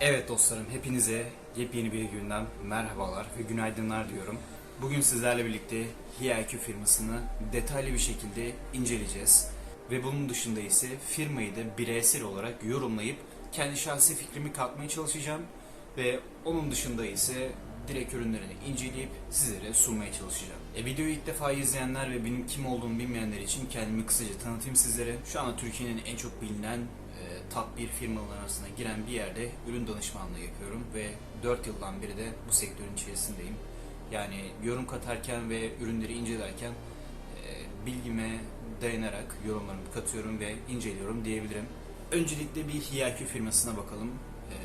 Evet dostlarım hepinize yepyeni bir günden merhabalar ve günaydınlar diyorum. Bugün sizlerle birlikte HiIQ firmasını detaylı bir şekilde inceleyeceğiz. Ve bunun dışında ise firmayı da bireysel olarak yorumlayıp kendi şahsi fikrimi katmaya çalışacağım. Ve onun dışında ise direkt ürünlerini inceleyip sizlere sunmaya çalışacağım. E, videoyu ilk defa izleyenler ve benim kim olduğumu bilmeyenler için kendimi kısaca tanıtayım sizlere. Şu anda Türkiye'nin en çok bilinen top bir firmalar arasına giren bir yerde ürün danışmanlığı yapıyorum ve 4 yıldan beri de bu sektörün içerisindeyim. Yani yorum katarken ve ürünleri incelerken e, bilgime dayanarak yorumlarımı katıyorum ve inceliyorum diyebilirim. Öncelikle bir HiIQ firmasına bakalım. E,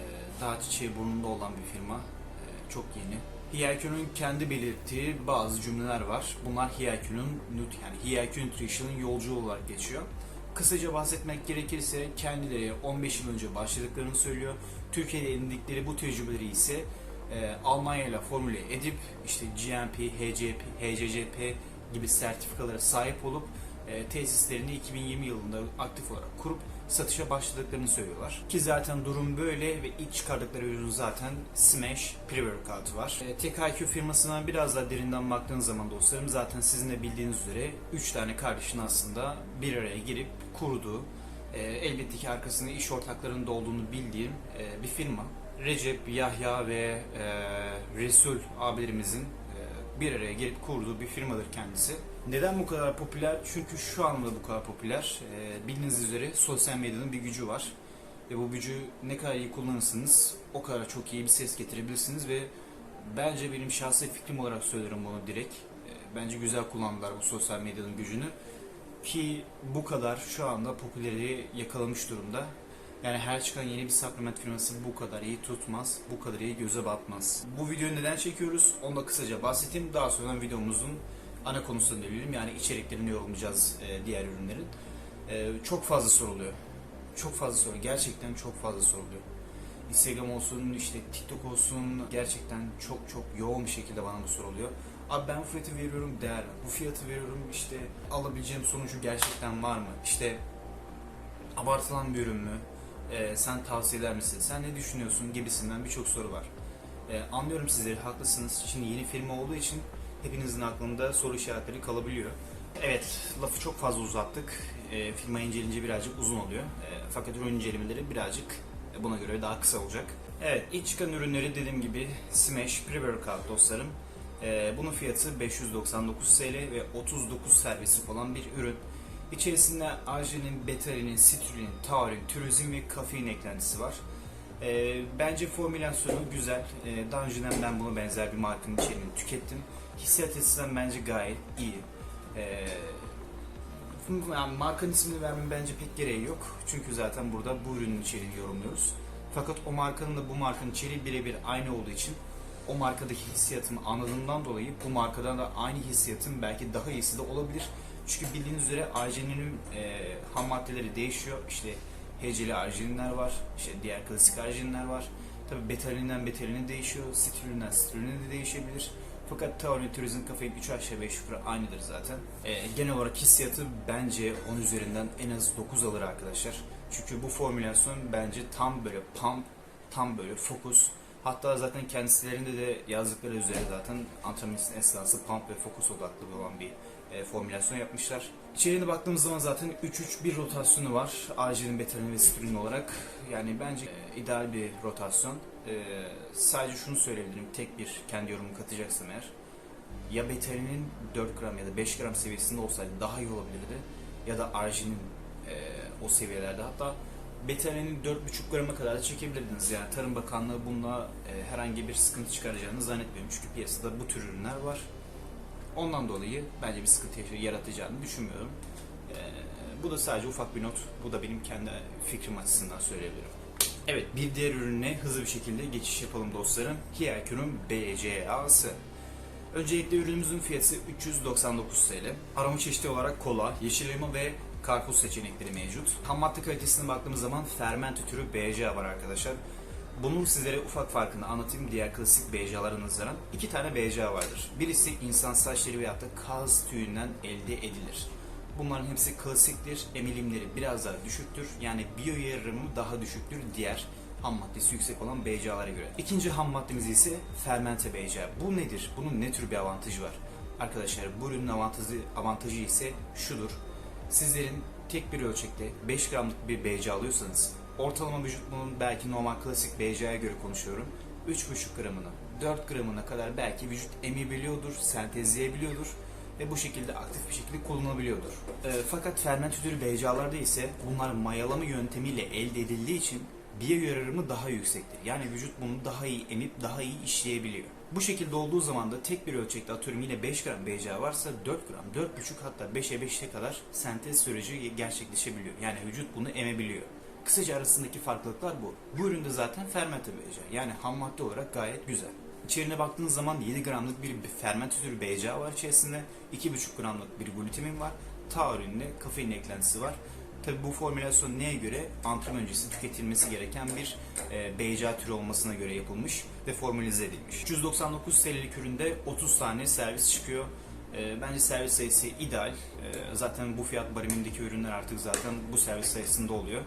daha çiçeği burnunda olan bir firma. E, çok yeni. HiIQ'nun kendi belirttiği bazı cümleler var. Bunlar HiIQ'nun yani HiIQ Nutrition'ın yolculuğu olarak geçiyor. Kısaca bahsetmek gerekirse kendileri 15 yıl önce başladıklarını söylüyor. Türkiye'de edindikleri bu tecrübeleri ise e, Almanya ile formüle edip işte GMP, HCP, HCCP gibi sertifikalara sahip olup e, tesislerini 2020 yılında aktif olarak kurup satışa başladıklarını söylüyorlar. Ki zaten durum böyle ve ilk çıkardıkları ürün zaten Smash Pre-Workout var. E, TKQ firmasına biraz daha derinden baktığınız zaman dostlarım zaten sizin de bildiğiniz üzere 3 tane kardeşin aslında bir araya girip kurduğu e, elbette ki arkasında iş ortaklarının da olduğunu bildiğim e, bir firma. Recep, Yahya ve e, Resul abilerimizin e, bir araya gelip kurduğu bir firmadır kendisi. Neden bu kadar popüler? Çünkü şu anda bu kadar popüler. E, bildiğiniz üzere sosyal medyanın bir gücü var. Ve bu gücü ne kadar iyi kullanırsanız o kadar çok iyi bir ses getirebilirsiniz ve bence benim şahsi fikrim olarak söylerim bunu direkt. E, bence güzel kullandılar bu sosyal medyanın gücünü ki bu kadar şu anda popüleri yakalamış durumda. Yani her çıkan yeni bir supplement firması bu kadar iyi tutmaz, bu kadar iyi göze batmaz. Bu videoyu neden çekiyoruz onu da kısaca bahsedeyim. Daha sonra videomuzun ana konusuna dönelim. Yani içeriklerini yorumlayacağız e, diğer ürünlerin. E, çok fazla soruluyor. Çok fazla soru. Gerçekten çok fazla soruluyor. Instagram olsun, işte TikTok olsun gerçekten çok çok yoğun bir şekilde bana bu soruluyor. Abi ben bu fiyatı veriyorum değer mi? Bu fiyatı veriyorum işte alabileceğim sonucu gerçekten var mı? İşte abartılan bir ürün mü? Ee, sen tavsiye eder misin? Sen ne düşünüyorsun? Gibisinden birçok soru var. Ee, anlıyorum sizleri haklısınız. Şimdi yeni firma olduğu için hepinizin aklında soru işaretleri kalabiliyor. Evet, lafı çok fazla uzattık. Ee, firma inceleyince birazcık uzun oluyor. Ee, fakat ürün incelemeleri birazcık buna göre daha kısa olacak. Evet, ilk çıkan ürünleri dediğim gibi Smash Pre-Workout dostlarım. Ee, bunun fiyatı 599 TL ve 39 servislik olan bir ürün. İçerisinde arginin, betarinin, sitrullin, taurin, türozin ve kafein eklentisi var. Ee, bence formülasyonu güzel. Ee, daha önceden ben bunu benzer bir markanın içeriğini tükettim. Hissiyat açısından bence gayet iyi. Ee, yani markanın ismini vermem bence pek gereği yok. Çünkü zaten burada bu ürünün içeriğini yorumluyoruz. Fakat o markanın da bu markanın içeriği birebir aynı olduğu için o markadaki hissiyatımı anladığımdan dolayı bu markadan da aynı hissiyatın belki daha iyisi de olabilir. Çünkü bildiğiniz üzere arginin e, ham maddeleri değişiyor. İşte heceli arginler var, işte diğer klasik arginler var. Tabi betalinden betaline değişiyor, sitrulinden sitruline de değişebilir. Fakat taurin, turizm, kafein 3 aşağı 5 yukarı aynıdır zaten. E, genel olarak hissiyatı bence 10 üzerinden en az 9 alır arkadaşlar. Çünkü bu formülasyon bence tam böyle pump, tam böyle fokus, Hatta zaten kendisilerinde de yazdıkları üzere zaten antrenman esnası pump ve fokus odaklı olan bir e, formülasyon yapmışlar. İçeriğine baktığımız zaman zaten 3-3-1 rotasyonu var. Arginin, betalin ve sitrullin olarak. Yani bence e, ideal bir rotasyon. E, sadece şunu söyleyebilirim. Tek bir kendi yorumumu katacaksam eğer. Ya betalinin 4 gram ya da 5 gram seviyesinde olsaydı daha iyi olabilirdi. Ya da arginin e, o seviyelerde. Hatta betalinin 4,5 grama kadar da çekebilirdiniz. Yani Tarım Bakanlığı bununla e, herhangi bir sıkıntı çıkaracağını zannetmiyorum. Çünkü piyasada bu tür ürünler var. Ondan dolayı bence bir sıkıntı yaratacağını düşünmüyorum. E, bu da sadece ufak bir not. Bu da benim kendi fikrim açısından söyleyebilirim. Evet bir diğer ürüne hızlı bir şekilde geçiş yapalım dostlarım. HiIQ'nun BCA'sı. Öncelikle ürünümüzün fiyatı 399 TL. Aroma çeşidi olarak kola, yeşil elma ve karpuz seçenekleri mevcut. Ham madde kalitesine baktığımız zaman fermente türü BCA var arkadaşlar. Bunun sizlere ufak farkını anlatayım diğer klasik BCA'lara nazaran. İki tane BCA vardır. Birisi insan saçları veyahut da kaz tüyünden elde edilir. Bunların hepsi klasiktir. Emilimleri biraz daha düşüktür. Yani biyo yararımı daha düşüktür diğer ham maddesi yüksek olan BCA'lara göre. İkinci ham maddemiz ise fermente BCA. Bu nedir? Bunun ne tür bir avantajı var? Arkadaşlar bu ürünün avantajı, avantajı ise şudur. Sizlerin tek bir ölçekte 5 gramlık bir BCA alıyorsanız ortalama vücut bunun belki normal klasik BCA'ya göre konuşuyorum. 3,5 gramını 4 gramına kadar belki vücut emebiliyordur, sentezleyebiliyordur ve bu şekilde aktif bir şekilde kullanılabiliyordur. E, fakat ferment türü ise bunlar mayalama yöntemiyle elde edildiği için biyo yararımı daha yüksektir. Yani vücut bunu daha iyi emip daha iyi işleyebiliyor. Bu şekilde olduğu zaman da tek bir ölçekte atıyorum yine 5 gram BCA varsa 4 gram, 4,5 hatta 5'e 5'e kadar sentez süreci gerçekleşebiliyor. Yani vücut bunu emebiliyor. Kısaca arasındaki farklılıklar bu. Bu üründe zaten fermente BCA yani ham madde olarak gayet güzel. İçerine baktığınız zaman 7 gramlık bir fermente türü BCA var içerisinde. 2,5 gramlık bir glutamin var. Taurinde kafein eklentisi var. Tabi bu formülasyon neye göre? Antrenman öncesi tüketilmesi gereken bir e, BCA türü olmasına göre yapılmış ve formülize edilmiş. 399 senelik üründe 30 tane servis çıkıyor. E, bence servis sayısı ideal. E, zaten bu fiyat barimindeki ürünler artık zaten bu servis sayısında oluyor.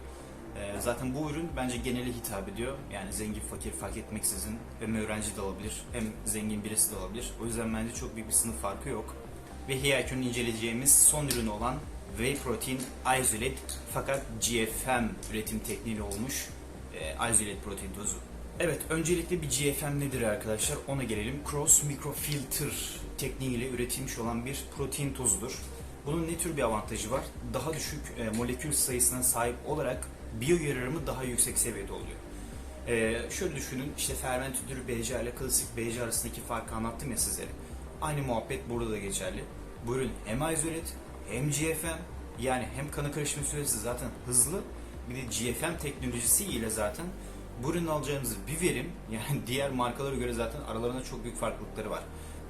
E, zaten bu ürün bence genele hitap ediyor. Yani zengin fakir fark etmeksizin hem öğrenci de alabilir hem zengin birisi de alabilir. O yüzden bence çok büyük bir sınıf farkı yok. Ve Hiyaku'nun inceleyeceğimiz son ürünü olan Whey Protein Isolate fakat GFM üretim tekniğiyle olmuş e, Isolate protein tozu. Evet, öncelikle bir GFM nedir arkadaşlar? Ona gelelim. Cross Microfilter tekniğiyle üretilmiş olan bir protein tozudur. Bunun ne tür bir avantajı var? Daha düşük e, molekül sayısına sahip olarak biyo yararımı daha yüksek seviyede oluyor. Ee, şöyle düşünün, işte ferment türü BCA ile klasik BCA arasındaki farkı anlattım ya sizlere. Aynı muhabbet burada da geçerli. Bu ürün hem izolet hem GFM yani hem kanı karışma süresi zaten hızlı bir de GFM teknolojisi ile zaten bu ürünü alacağınız bir verim yani diğer markalara göre zaten aralarında çok büyük farklılıkları var.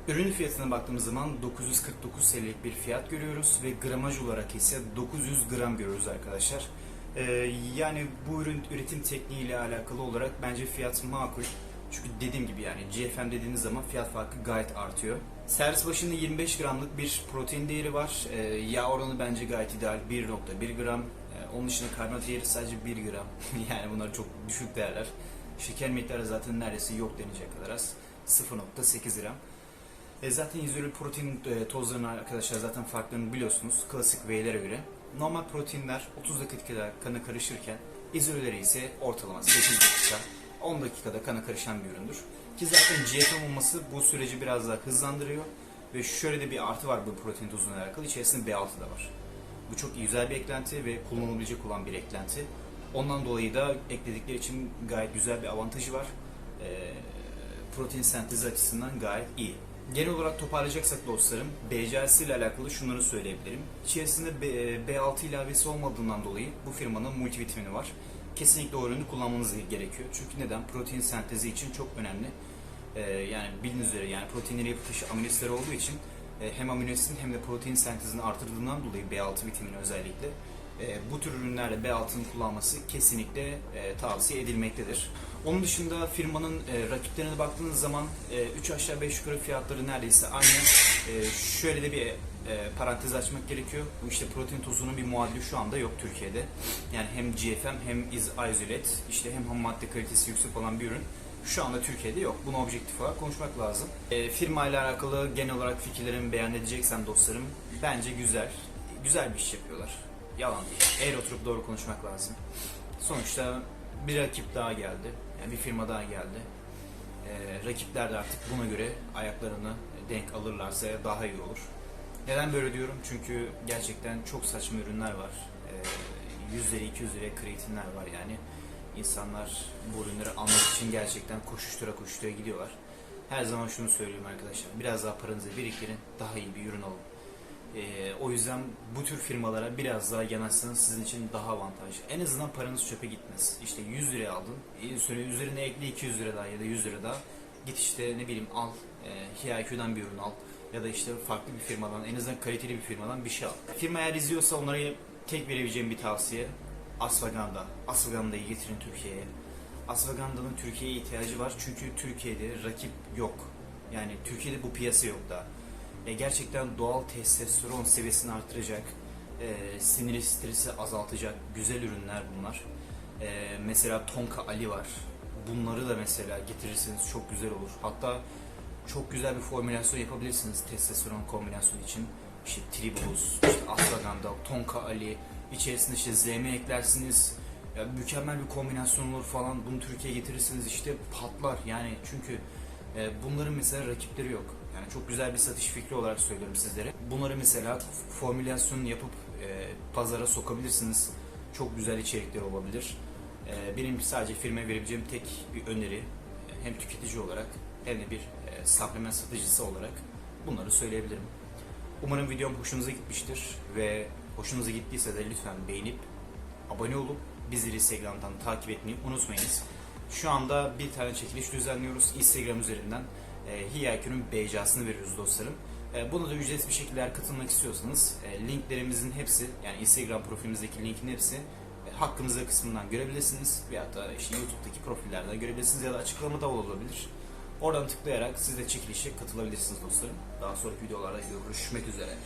Ürünün fiyatına baktığımız zaman 949 TL'lik bir fiyat görüyoruz ve gramaj olarak ise 900 gram görüyoruz arkadaşlar. Ee, yani bu ürün üretim tekniği ile alakalı olarak bence fiyat makul. Çünkü dediğim gibi yani GFM dediğiniz zaman fiyat farkı gayet artıyor. Servis başında 25 gramlık bir protein değeri var. Ee, yağ oranı bence gayet ideal. 1.1 gram. Ee, onun dışında karbonhidrat değeri sadece 1 gram. yani bunlar çok düşük değerler. Şeker miktarı zaten neredeyse yok denecek kadar az. 0.8 gram. E zaten izole protein e, tozlarının arkadaşlar zaten farklarını biliyorsunuz. Klasik whey'lere göre. Normal proteinler 30 dakikada kana karışırken izoleleri ise ortalama 8 dakika 10 dakikada kana karışan bir üründür. Ki zaten GFM olması bu süreci biraz daha hızlandırıyor. Ve şöyle de bir artı var bu protein tozuyla alakalı. İçerisinde B6 da var. Bu çok güzel bir eklenti ve kullanılabilecek olan bir eklenti. Ondan dolayı da ekledikleri için gayet güzel bir avantajı var. Ee, protein sentezi açısından gayet iyi. Genel olarak toparlayacaksak dostlarım, BCA'si ile alakalı şunları söyleyebilirim. İçerisinde B, B6 ilavesi olmadığından dolayı bu firmanın multivitamini var. Kesinlikle o ürünü kullanmanız gerekiyor. Çünkü neden? Protein sentezi için çok önemli. Ee, yani bildiğiniz üzere yani proteinleri yapı taşı amino olduğu için e, hem amino hem de protein sentezini artırdığından dolayı B6 vitamini özellikle e, bu tür ürünlerde B6'nın kullanması kesinlikle e, tavsiye edilmektedir. Onun dışında firmanın e, rakiplerine baktığınız zaman 3 aşağı 5 yukarı fiyatları neredeyse aynı. E, şöyle de bir e, parantez açmak gerekiyor. Bu işte protein tozunun bir muadili şu anda yok Türkiye'de. Yani hem GFM hem iz izolet işte hem ham madde kalitesi yüksek olan bir ürün şu anda Türkiye'de yok. Bunu objektif olarak konuşmak lazım. E, firma ile alakalı genel olarak fikirlerimi beyan edeceksem dostlarım bence güzel. Güzel bir iş yapıyorlar. Yalan değil. Eğer oturup doğru konuşmak lazım. Sonuçta bir rakip daha geldi. Yani bir firma daha geldi. Ee, rakipler de artık buna göre ayaklarını denk alırlarsa daha iyi olur. Neden böyle diyorum? Çünkü gerçekten çok saçma ürünler var. Ee, 100 lira 200 liraya kreatinler var yani. İnsanlar bu ürünleri almak için gerçekten koşuştura koşuştura gidiyorlar. Her zaman şunu söylüyorum arkadaşlar. Biraz daha paranızı biriktirin. Daha iyi bir ürün alın. Ee, o yüzden bu tür firmalara biraz daha yanaşsanız sizin için daha avantajlı. En azından paranız çöpe gitmez. İşte 100 liraya aldın, e, üzerine ekle 200 lira daha ya da 100 lira daha. Git işte ne bileyim al, e, bir ürün al ya da işte farklı bir firmadan, en azından kaliteli bir firmadan bir şey al. Firma eğer izliyorsa onlara tek verebileceğim bir tavsiye Asfaganda. Asfaganda'yı getirin Türkiye'ye. Asfaganda'nın Türkiye'ye ihtiyacı var çünkü Türkiye'de rakip yok. Yani Türkiye'de bu piyasa yok daha e, gerçekten doğal testosteron seviyesini artıracak, e, sinir stresi azaltacak güzel ürünler bunlar. Ee, mesela Tonka Ali var. Bunları da mesela getirirseniz çok güzel olur. Hatta çok güzel bir formülasyon yapabilirsiniz testosteron kombinasyonu için. İşte Tribulus, işte Ashwagandha, Tonka Ali, içerisinde işte ZM eklersiniz. Ya mükemmel bir kombinasyon olur falan. Bunu Türkiye'ye getirirseniz işte patlar. Yani çünkü e, bunların mesela rakipleri yok. Yani çok güzel bir satış fikri olarak söylüyorum sizlere. Bunları mesela formülasyon yapıp e, pazara sokabilirsiniz. Çok güzel içerikler olabilir. E, benim sadece firmaya verebileceğim tek bir öneri hem tüketici olarak hem bir e, supplement satıcısı olarak bunları söyleyebilirim. Umarım videom hoşunuza gitmiştir ve hoşunuza gittiyse de lütfen beğenip abone olup bizleri Instagram'dan takip etmeyi unutmayınız. Şu anda bir tane çekiliş düzenliyoruz Instagram üzerinden. E, Hiyakür'ün BCA'sını veriyoruz dostlarım. E, buna da ücretsiz bir şekilde katılmak istiyorsanız e, linklerimizin hepsi yani Instagram profilimizdeki linkin hepsi e, hakkınızda kısmından görebilirsiniz. Veyahut da işte YouTube'daki profillerden görebilirsiniz ya da açıklamada olabilir. Oradan tıklayarak siz de çekilişe katılabilirsiniz dostlarım. Daha sonraki videolarda görüşmek üzere.